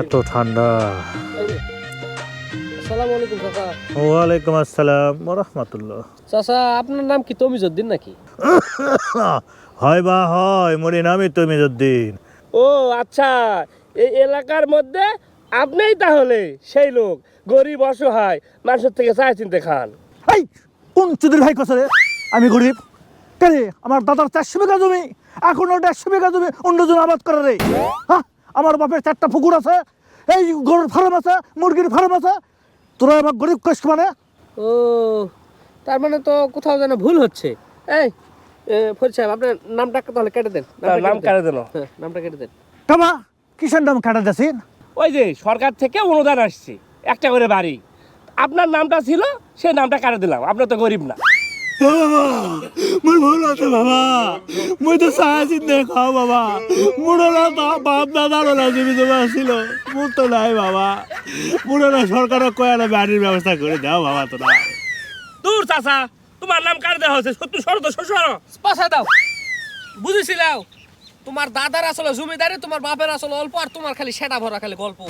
এত ঠান্ডা। ওয়ালাইকুম আসসালাম রহমতুল্লাহ চাচা আপনার নাম কি তমিজুদ্দিন নাকি? হয় বা হয় মোরে নামই তমিজুদ্দিন ও আচ্ছা এই এলাকার মধ্যে আপনিই তাহলে সেই লোক গরিব অসহায় মানুষের থেকে চায় চিনতে খান। এই কোন চুদির ভাই কছে রে আমি গরিব। কেরে আমার দাদার চারশো বিঘা জমি এখনও দেড়শো বিঘা জমি অন্যজন আবাদ করে রে। হ্যাঁ? আমার বাপের চারটা পুকুর আছে এই গরুর ফার্ম আছে মুরগির ফার্ম আছে। তোরা আমার গরিব কষ্ট মানে? ও তার মানে তো কোথাও যেন ভুল হচ্ছে। এই ফরিদ সাহেব আপনার নামটা তাহলে কেটে দেন। নাম কারে দিল হ্যাঁ, নামটা কেটে দেন। কামা কিসের নাম কাটা দেছেন ওই যে সরকার থেকে অনুদান আসছে একটা করে বাড়ি। আপনার নামটা ছিল সেই নামটা কারে দিলাম আপনার তো গরিব না। মোর ভুল আছে বাবা। মুই তো সাহায্য দেখাও বাবা। মুড়লা বাপ দাদার না জমি জমা ছিল মোর তো নাই বাবা। মুড়লা সরকারও কয়ালে বাড়ির ব্যবস্থা করে দাও বাবা তোরা দূর চাচা। তোমার নাম কারে দেওয়া হয়েছে সত্যি সর তো সর পাশা দাও। বুঝেছিলাম তোমার দাদার আসলে জমিদারি তোমার বাপের আসলে অল্প আর তোমার খালি সেটা ভরা খালি গল্প।